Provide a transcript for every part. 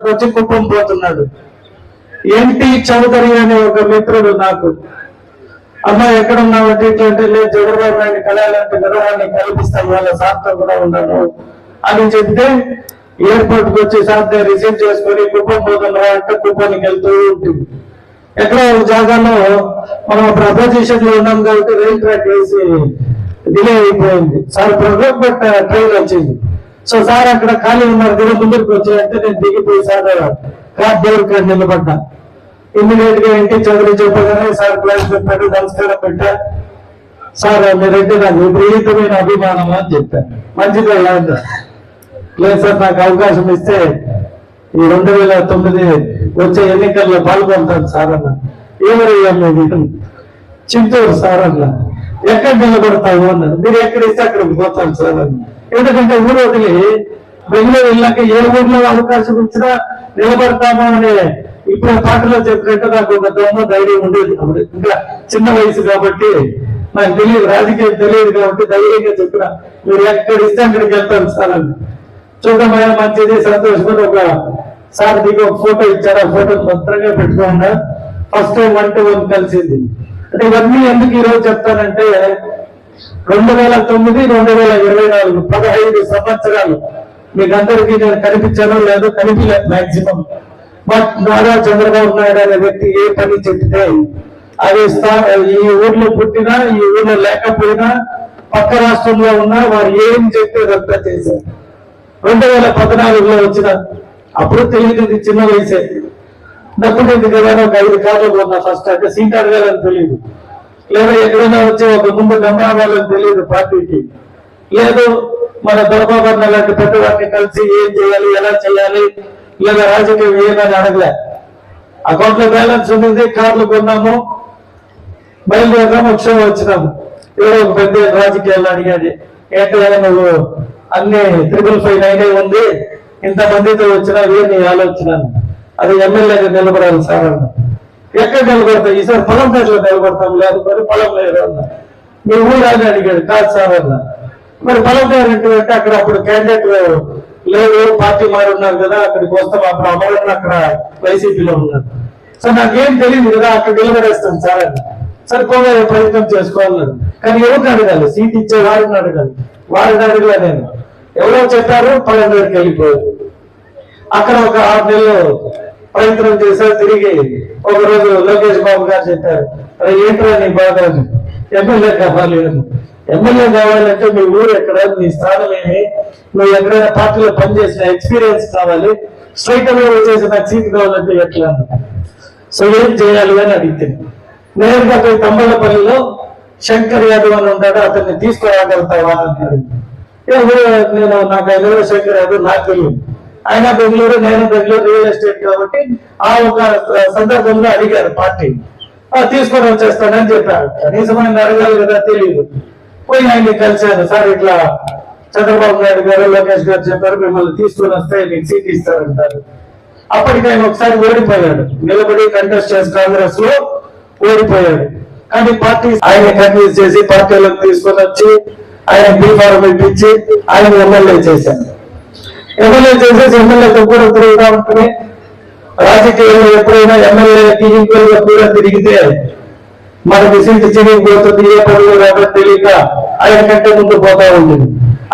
వచ్చి కుప్పం పోతున్నాడు. ఎన్టీ చౌదరి అనే ఒక మిత్రుడు నాకు. అమ్మా ఎక్కడ ఉన్నావంటే ఇట్లాంటి లేదు చంద్రబాబు నాయుడు కళాలంటే గర్వాన్ని కల్పిస్తాం వాళ్ళ సార్తో కూడా ఉన్నాను అని చెప్తే ఎయిర్పోర్ట్కి వచ్చి సార్ రిసీవ్ చేసుకొని కుప్పం పోతున్నారా? అంటే కుప్పానికి వెళ్తూ ఉంటుంది. ఎక్కడో ఒక జాగాలో మనం ప్రపోజిషన్లో ఉన్నాం కాబట్టి రైల్ ట్రాక్ వేసి డిలే అయిపోయింది. సార్ ప్రోగ్రామ్ బట్ ట్రైన్ వచ్చింది. సో సార్ అక్కడ ఖాళీ ఉన్నారు. దిగ ముందుకు వచ్చాయంటే నేను దిగిపోయి సార్ కార్ దేవుడి కాడ నిలబడ్డా. ఇమ్మీడియట్గా ఇంటి చదువు చెప్పగానే సార్ క్లాస్ పెట్టాడు నమస్కారం పెట్టా. సార్ మీరంటే నాకు విపరీతమైన అభిమానం అని చెప్పాను మంచిది లేదా లేదు సార్ నాకు అవకాశం ఇస్తే ఈ రెండు వేల తొమ్మిది వచ్చే ఎన్నికల్లో పాల్గొంటాను సార్ అన్న. ఏమరయ్యా మీరు? చింతూరు సార్ అన్న. ఎక్కడ నిలబడతావు అన్నారు మీరు ఎక్కడ ఇస్తే అక్కడికి పోతాను సార్ అన్నారు ఎందుకంటే ఊరు వదిలి బెంగళూరు వెళ్ళాక ఏ ఊర్లో అవకాశం ఇచ్చినా నిలబడతాము అనే ఇప్పుడు పాటలో చెప్పినట్టు నాకు ఒక దమ్ము ధైర్యం ఉండేది అప్పుడు ఇంకా చిన్న వయసు కాబట్టి నాకు తెలియదు రాజకీయం తెలియదు కాబట్టి ధైర్యంగా చెప్పిన మీరు ఎక్కడ ఇస్తే అక్కడికి వెళ్తాను సార్ అని. చూడమయ్యా మంచిది సంతోషపడి ఒక సార్ మీకు ఒక ఫోటో ఇచ్చారు ఆ ఫోటో భద్రంగా పెట్టుకోండి first time one two one కలిసింది. అంటే ఇవన్నీ ఎందుకు ఈ రోజు చెప్తానంటే రెండు వేల తొమ్మిది రెండు వేల ఇరవై నాలుగు పదహైదు సంవత్సరాలు మీకు అందరికీ నేను కనిపించానో లేదో కనిపించలేదు మాక్సిమం బట్ నారా చంద్రబాబు నాయుడు అనే వ్యక్తి ఏ పని చెప్తే అది ఈ ఊర్లో పుట్టినా ఈ ఊర్లో లేకపోయినా పక్క రాష్ట్రంలో ఉన్నా వారు ఏం చెప్తే రద్ద చేశారు. రెండు వేల పద్నాలుగులో వచ్చిన అప్పుడు తెలియదు చిన్న వయసే. డబ్బులు కదా ఒక ఐదు కార్లు కొన్నా ఫస్ట్ అంటే సీట్ అడగాలని తెలియదు. లేదా ఎక్కడైనా వచ్చి ఒక ముందు గమనాలని తెలియదు పార్టీకి. లేదు మన దొరబాబు లాంటి పెద్దవాడిని కలిసి ఏం చేయాలి ఎలా చేయాలి లేదా రాజకీయం ఏమని అడగలే. అకౌంట్లో బ్యాలెన్స్ ఉంది కార్లు కొన్నాము బయలుదేరాము ఉత్సవం వచ్చినాము. ఎవరో ఒక పెద్ద రాజకీయాలు అడిగాది. ఏంటంటే నువ్వు అన్ని త్రిపుల్ ఫైవ్ నైన్ ఉంది ఇంత మందితో వచ్చినా నీ ఆలోచన? అది ఎమ్మెల్యేగా నిలబడాలి సార్ అన్న ఎక్కడ నిలబడతాం ఈసారి పొలం దగ్గర నిలబడతాం లేదు మరి పొలం లేదు అన్న. మీ ఊరు అని అడిగాడు కాదు సార్ అన్న. మరి పొలం పేరు అంటే అక్కడ అప్పుడు క్యాండిడేట్ లేదు పార్టీ మారి ఉన్నారు కదా అక్కడికి వస్తాం అప్పుడు అమరణ అక్కడ వైసీపీలో ఉన్నారు. సార్ నాకేం తెలియదు కదా అక్కడ నిలబడేస్తాను సార్ అని సరే పోగా ప్రయత్నం చేసుకోవాలన్నారు కానీ ఎవరిని అడగాలి? సీట్ ఇచ్చే వారిని అడగాలి. వారిని అడగలే నేను. ఎవరో చెప్పారు పల్లెటూరుకి వెళ్ళిపోయారు. అక్కడ ఒక ఆరు నెలలు ప్రయత్నం చేశా తిరిగి ఒక రోజు లోకేష్ బాబు గారు చెప్పారు అరే ఏంట్రా నీ బాధ? ఎమ్మెల్యే కావాలి ఎమ్మెల్యే కావాలంటే మీ ఊరు ఎక్కడ నీ స్థానం ఏమి? నువ్వు ఎక్కడైనా పార్టీలో పనిచేసిన ఎక్స్పీరియన్స్ కావాలి. స్ట్రైట్ అవే వచ్చేసి నాకు సీట్ కావాలంటే ఎట్లా సో ఏం చేయాలి అని అడిగితే నేరుగా పోయి తంబలపల్లిలో శంకర్ యాదవ్ అని ఉంటాడు అతన్ని తీసుకురాగలుగుతావా అని అడిగింది నేను నాకు ఆయన శంకర్ యాదవ్ నాకు తెలియదు. ఆయన బెంగళూరు నేను బెంగళూరు రియల్ ఎస్టేట్ కాబట్టి ఆ ఒక సందర్భంలో అడిగారు పార్టీ. తీసుకొని వచ్చేస్తానని చెప్పారు. కనీసం ఆయన అడగాలి కదా తెలియదు పోయి ఆయన్ని కలిశాను. సార్ ఇట్లా చంద్రబాబు నాయుడు గారు లోకేష్ గారు చెప్పారు మిమ్మల్ని తీసుకొని వస్తే మీకు సీట్ ఇస్తారంటారు. అప్పటికి ఆయన ఒకసారి ఓడిపోయాడు. నిలబడి కంటెస్ట్ చేసి కాంగ్రెస్లో ఓడిపోయాడు. కానీ పార్టీ ఆయన కన్విన్స్ చేసి పార్టీలకు తీసుకొని వచ్చి ఆయన బీఫారం ఇప్పించి ఆయన ఎమ్మెల్యే చేశాను ఎమ్మెల్యే చేసేసి ఎమ్మెల్యేతో కూడా తిరుగుతా ఉంటుంది రాజకీయంలో ఎప్పుడైనా ఎమ్మెల్యే టీజీపీలో కూడా తిరిగితే మనకి సీటు చిరిగిపోతుంది ఏ పదవి రాబట్టి తెలియక ఆయన కంటే ముందు పోతా ఉంటుంది.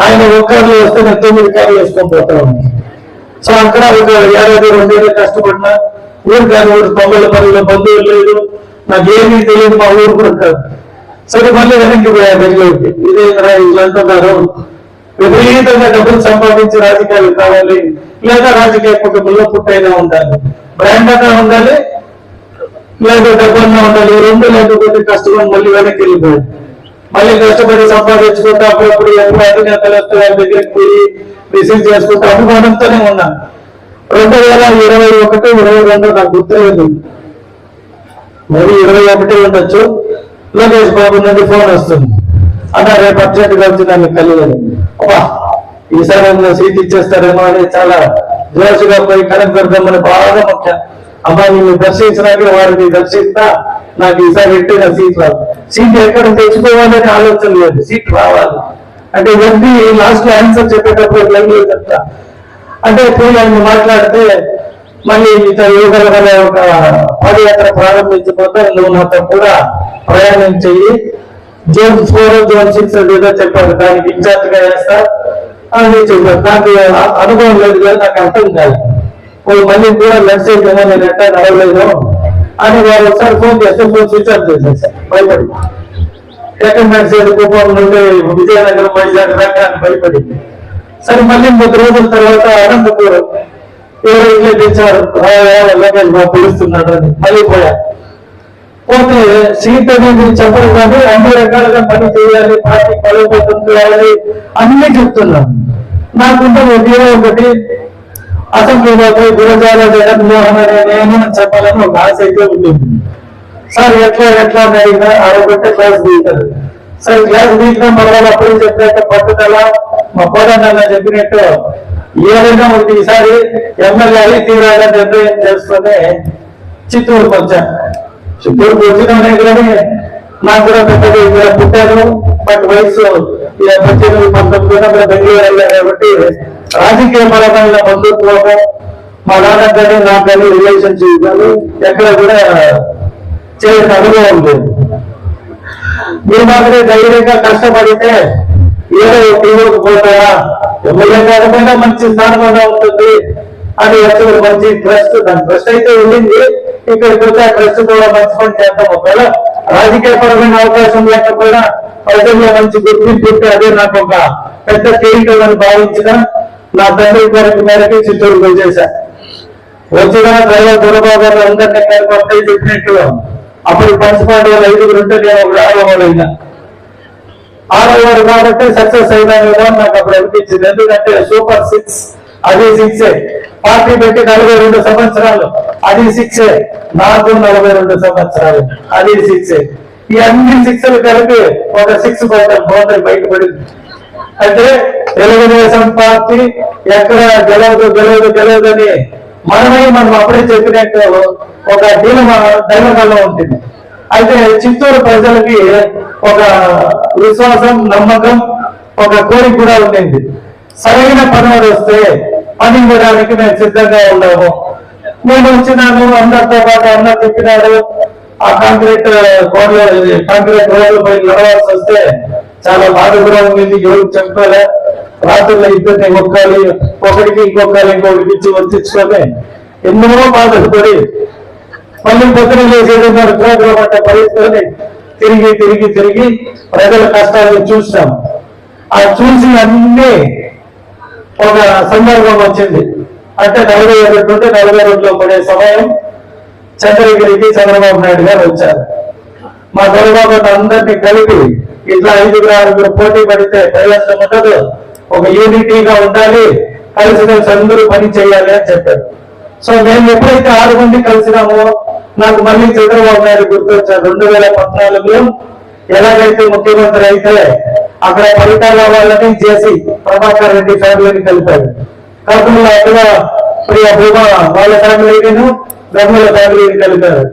ఆయన ఒక్కర్లు కార్లు వస్తే నేను తొమ్మిది కార్లు వేసుకొని పోతా ఉంది సో అక్కడ ఒక ఏడాది రెండేళ్ళు కష్టపడినా ఊరు కానీ ఊరు తొమ్మిది పనులు బంధువులు లేదు నాకు ఏమీ తెలియదు మా ఊరు కూడా కాదు. సరే మళ్ళీ వెనక్కి పోయా బెంగళూరుకి. ఇదే వీళ్ళు అంటున్నారు విపరీతంగా డబ్బులు సంపాదించి రాజకీయాలు కావాలి. లేదా రాజకీయ కుటుంబంలో పుట్టైనా ఉండాలి. బ్రాండ్ అన్నా ఉండాలి లేదా డబ్బున్నా ఉండాలి. రెండు లేకపోతే కష్టపడి మళ్ళీ వెనక్కి వెళ్ళిపోయాడు మళ్ళీ కష్టపడి సంపాదించుకుంటా అప్పుడప్పుడు ఎప్పుడు అధినేతలు దగ్గరికి పోయి రిసీవ్ చేసుకుంటా అనుమానంతోనే ఉన్నాను రెండు వేల ఇరవై ఒకటి ఇరవై రెండు నాకు గుర్తులేదు. మరి ఇరవై ఒకటి ఉండొచ్చు. లోకేష్ బాబు నుండి ఫోన్ వస్తుంది. అన్న రేపు అర్జెంట్గా వచ్చి నన్ను కలిగాను అబ్బా ఈసారి ఏమన్నా సీట్ ఇచ్చేస్తారేమో అని చాలా జోషుగా పోయి కనకదుర్గమ్మని బాగా ముఖ్యం అమ్మా నిన్ను దర్శించడానికి వారిని దర్శిస్తా. నాకు ఈసారి ఎట్టి నా సీట్ రాదు. సీట్ ఎక్కడ తెచ్చుకోవాలని ఆలోచన లేదు. సీట్ రావాలి. అంటే ఇవన్నీ లాస్ట్లో ఆన్సర్ చెప్పేటప్పుడు లైవ్లో చెప్తా. అంటే పోయి ఆయన మాట్లాడితే మళ్ళీ ఇతర యువకుల వల్ల ఒక పాదయాత్ర ప్రారంభించబోతే నువ్వు నాతో కూడా ప్రయాణం చెయ్యి. జోన్ ఫోర్ జోన్ సిక్స్ ఏదో చెప్పారు దానికి ఇన్ఛార్జ్గా వేస్తా అని చెప్పారు నాకు అనుభవం లేదు కదా నాకు అర్థం కాదు ఓ మళ్ళీ కూడా మెసేజ్ ఏమో నేను ఎట్లా నడవలేదు అని వారు ఒకసారి ఫోన్ చేస్తే ఫోన్ స్విచ్ ఆఫ్ చేసేసారు భయపడి సెకండ్ సైడ్ కుప్పం నుండి విజయనగరం వైజాగ్ దాకా అని భయపడింది సరే మళ్ళీ మూడు రోజుల తర్వాత అనంతపురం ఎవరు ఇట్లా తెచ్చారు లగేజ్ పిలుస్తున్నాడు అని మళ్ళీ పోయారు పోతే సీట్ అనేది చెప్పరు కానీ అన్ని రకాలుగా పని చేయాలి పార్టీ బలోపేతం చేయాలి అన్ని చెప్తున్నాను నాకుంటే ఒకే ఒకటి అసెంబ్లీలో పోయి గురజాల జగన్మోహన్ అనే నేను చెప్పాలని ఒక ఆశ అయితే ఉంటుంది. సార్ ఎట్లా ఎట్లా అని అడిగినా అరగొట్టే క్లాస్ దిగుతారు. సార్ క్లాస్ దిగినా మళ్ళీ అప్పుడు చెప్పినట్టు పట్టుదల మా కోడన్న చెప్పినట్టు ఏదైనా ఒకటి ఈసారి ఎమ్మెల్యే అయి తీరాలని నిర్ణయం చేసుకుని చిత్తూరుకు వచ్చాను. చిత్తూరుకు వచ్చిన కానీ నాకు కూడా పెద్దది ఇక్కడ పుట్టాను బట్ వయసు ఇక పద్దెనిమిది పంతొమ్మిది ఉన్నప్పుడు బెంగళూరు వెళ్ళాను కాబట్టి రాజకీయ పరమైన బంధుత్వం మా నాన్న కానీ నాకు కానీ రిలేషన్షిప్ కానీ ఎక్కడ కూడా చేసిన అనుభవం లేదు. మీరు మాత్రమే ధైర్యంగా కష్టపడితే ఏదో టీవీకి పోతారా? ఎమ్మెల్యే కాకుండా మంచి స్థానంలో ఉంటుంది. అని వచ్చి మంచి ట్రస్ట్ దాని ట్రస్ట్ అయితే వెళ్ళింది ఇక్కడికి పోతే ఆ ట్రస్ట్ కూడా మంచి పని చేద్దాం ఒకవేళ రాజకీయ పరమైన అవకాశం లేకపోయినా ప్రజల్లో మంచి గుర్తింపు అదే నాకు ఒక పెద్ద కిరీటం అని భావించిన నా తండ్రి గారికి మేరకు చిత్తూరుకు వచ్చేసా వచ్చిన డ్రైవర్ దొరబాబు అందరినీ పేర్కొంటే చెప్పినట్టు అప్పుడు పంచపాటి వాళ్ళు ఐదుగురు ఉంటే నేను ఒక ఆరో ఆడవారు కాబట్టి సక్సెస్ అయినా నాకు అప్పుడు అనిపించింది. ఎందుకంటే సూపర్ సిక్స్ అదే సిక్స్. పార్టీ పెట్టి నలభై రెండు సంవత్సరాలు. అది సిక్స్ నాకు నలభై రెండు సంవత్సరాలు. అది సిక్స్ ఈ అన్ని సిక్స్లు కలిపి ఒక సిక్స్ పోతాం బౌండరీ బయటపడింది. అంటే తెలుగుదేశం పార్టీ ఎక్కడ గెలవదు గెలవదు గెలవదని మనమే మనం అప్పుడే చెప్పినట్టు ఒక దీన దైవకాలం ఉంటుంది. అయితే చిత్తూరు ప్రజలకి ఒక విశ్వాసం నమ్మకం ఒక కోరిక కూడా ఉండింది. సరైన పనులు వస్తే పని ఇవ్వడానికి మేము సిద్ధంగా ఉన్నాము నేను వచ్చినాను అందరితో పాటు అందరు చెప్పినాడు ఆ కాంక్రీట్ కోడ్ల కాంక్రీట్ రోడ్ల పోయి నడవాల్సి వస్తే చాలా బాధ కూడా ఉంది ఎవరు చెప్పుకోలే రాత్రుల్లో ఇద్దరిని ఒక్కాలి ఒకరికి ఇంకొకరి ఇంకొకరికి ఇచ్చి వచ్చించుకొని ఎన్నో బాధలు పడి మళ్ళీ పొద్దున లేచేది మరి ప్రోగ్రాం అంటే పరిస్థితుల్ని తిరిగి తిరిగి తిరిగి ప్రజల కష్టాలను చూసాం ఆ చూసి అన్ని ఒక సందర్భం వచ్చింది. అంటే నలభై ఒకటి నుండి నలభై రెండులో పడే సమయం చంద్రగిరికి చంద్రబాబు నాయుడు గారు వచ్చారు. మా చంద్రబాబు అందరినీ కలిపి ఇట్లా ఐదుగురు ఆరుగురు పోటీ పడితే ప్రయోజనం ఉండదు. ఒక యూనిటీగా ఉండాలి. కలిసి కలిసి అందరూ పని చేయాలి అని చెప్పారు. సో మేము ఎప్పుడైతే ఆరు మంది కలిసినామో నాకు మళ్ళీ చంద్రబాబు నాయుడు గుర్తొచ్చారు. రెండు వేల పద్నాలుగులో ఎలాగైతే ముఖ్యమంత్రి అయితే అక్కడ ఫలితాల వాళ్ళని చేసి ప్రభాకర్ రెడ్డి ఫ్యామిలీని కలిపారు. కాకుండా అక్కడ ప్రియ భూమ వాళ్ళ ఫ్యామిలీని బ్రహ్మల ఫ్యామిలీని కలిపారు.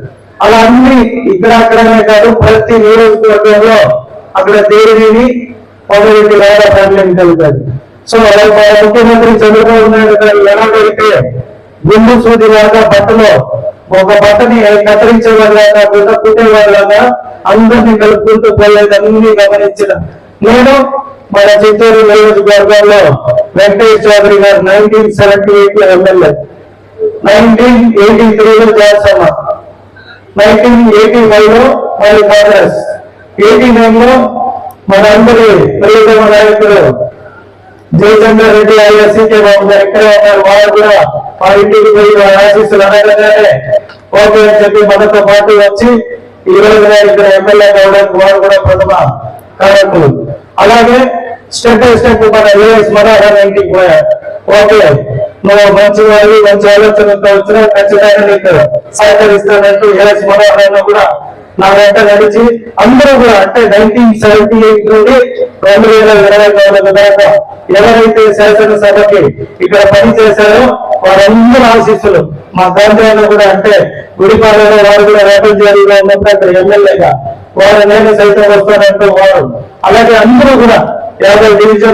అలా అన్ని ఇక్కడ అక్కడనే కాదు ప్రతి నియోజకవర్గంలో అక్కడ దేవిని పొగరెడ్డి వాళ్ళ ఫ్యామిలీని కలిపారు. సో అలా ముఖ్యమంత్రి చంద్రబాబు నాయుడు గారు ఎలాగైతే గుండు సూది లాగా బట్టలో ఒక బట్టని కత్తిరించే వాళ్ళగా కాకుండా కుట్టే వాళ్ళగా అందరినీ కలుపుకుంటూ పోయేది అన్ని గమనించిన నేను మన చిత్తూరు నియోజకవర్గంలో వెంకటేష్ చౌదరి గారు నైన్టీన్ సెవెంటీ ఎయిట్లో ఎమ్మెల్యే. నైన్టీన్ ఎయిటీ త్రీలో చేస్తామా నైన్టీన్ ఎయిటీ ఫైవ్లో మళ్ళీ కాంగ్రెస్. ఎయిటీ నైన్లో మనందరి ప్రియతమ నాయకుడు జయచంద్ర రెడ్డి ఆయన సీకే బాబు గారు ఇక్కడే ఉన్నారు. వారు కూడా మా ఇంటికి పోయి ఆశీస్సులు అనగానే ఓకే అని చెప్పి మనతో పాటు వచ్చి ఈ రోజు ఇక్కడ ఎమ్మెల్యే కావడానికి వారు కూడా ప్రథమ కారకులు. అలాగే స్టెప్ బై స్టెప్ మన ఏఎస్ మనోహర్ ఇంటికి పోయారు ఓకే నువ్వు మంచి వాళ్ళు మంచి ఆలోచనతో వచ్చినా ఖచ్చితంగా నీకు సహకరిస్తానంటూ ఏఎస్ మనోహర్ కూడా నా వెంట నడిచి అందరూ కూడా అంటే నైన్టీన్ సెవెంటీ ఎయిట్ నుండి రెండు వేల ఇరవై నాలుగు దాకా ఎవరైతే శాసనసభకి ఇక్కడ పని చేశారో వారందరూ ఆశీస్సులు. మా గాంధీ కూడా అంటే గుడిపాలలో వారు కూడా రేపటి జరిగిన ఉన్నప్పుడు అక్కడ ఎమ్మెల్యేగా వారు నేను సైతం వస్తానంటూ వారు. అలాగే అందరూ కూడా యాభై డివిజన్